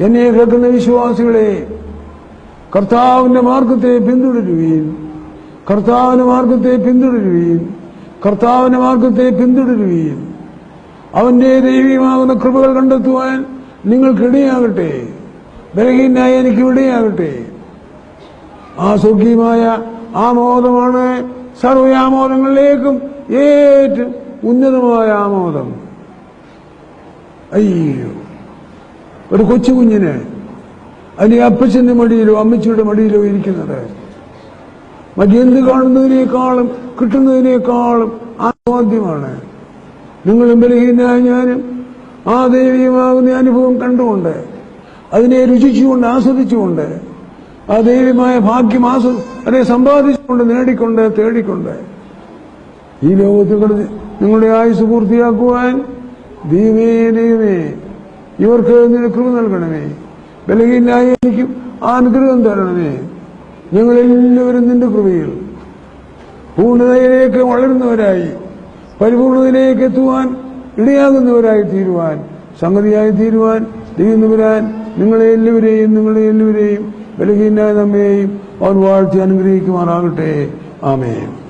എന്നെ കേൾക്കുന്ന വിശ്വാസികളെ കർത്താവിന്റെ മാർഗത്തെ പിന്തുടരുവീൻ. കർത്താവിന്റെ മാർഗത്തെ പിന്തുടരുവീൻ. കർത്താവിന്റെ മാർഗത്തെ പിന്തുടരുവീൻ. അവന്റെ ദൈവികമാകുന്ന കൃപകൾ കണ്ടെത്തുവാൻ നിങ്ങൾക്കിടയാകട്ടെ. ബലഹീനായ എനിക്ക് ഇടയാകട്ടെ ആ സ്വർഗീയമായ ആമോദമാണ് സർവയാമോദങ്ങളിലേക്കും ഏറ്റവും ഉന്നതമായ ആമോദം. അയ്യോ. ഒരു കൊച്ചു കുഞ്ഞിന് അതിന് അപ്പച്ചന്റെ മടിയിലോ അമ്മച്ചിയുടെ മടിയിലോ ഇരിക്കുന്നത്. മറ്റെന്ത് കാണുന്നതിനേക്കാളും കിട്ടുന്നതിനേക്കാളും ആദ്യമാണ് നിങ്ങളും ബലഹീനായ ഞാനും ആ ദൈവീയമാകുന്ന അനുഭവം കണ്ടുകൊണ്ട് അതിനെ രുചിച്ചുകൊണ്ട് ആസ്വദിച്ചുകൊണ്ട് ആ ദൈവമായ ഭാഗ്യം ആസ്വ അതിനെ സമ്പാദിച്ചുകൊണ്ട് നേടിക്കൊണ്ട് തേടിക്കൊണ്ട് ഈ ലോകത്ത് നിങ്ങളുടെ ആയുസ് പൂർത്തിയാക്കുവാൻ ദൈവേ ദൈവമേ ഇവർക്ക് നിന്റെ കൃപ നൽകണമേ. ബലഹീനായ എനിക്കും ആ അനുഗ്രഹം തരണമേ. ഞങ്ങളെല്ലാവരും നിന്റെ കൃപയിൽ പൂർണതയിലേക്ക് വളരുന്നവരായി പരിപൂർണതയിലേക്ക് എത്തുവാൻ ഇടയാകുന്നവരായി തീരുവാൻ സംഗതിയായി തീരുവാൻ ദൈവം വരാൻ നിങ്ങളെ എല്ലാവരെയും നിങ്ങളെ എല്ലാവരെയും ബലഹീനായ നമ്മയെയും അവൻ വാഴ്ത്തി അനുഗ്രഹിക്കുമാറാകട്ടെ. ആമേൻ.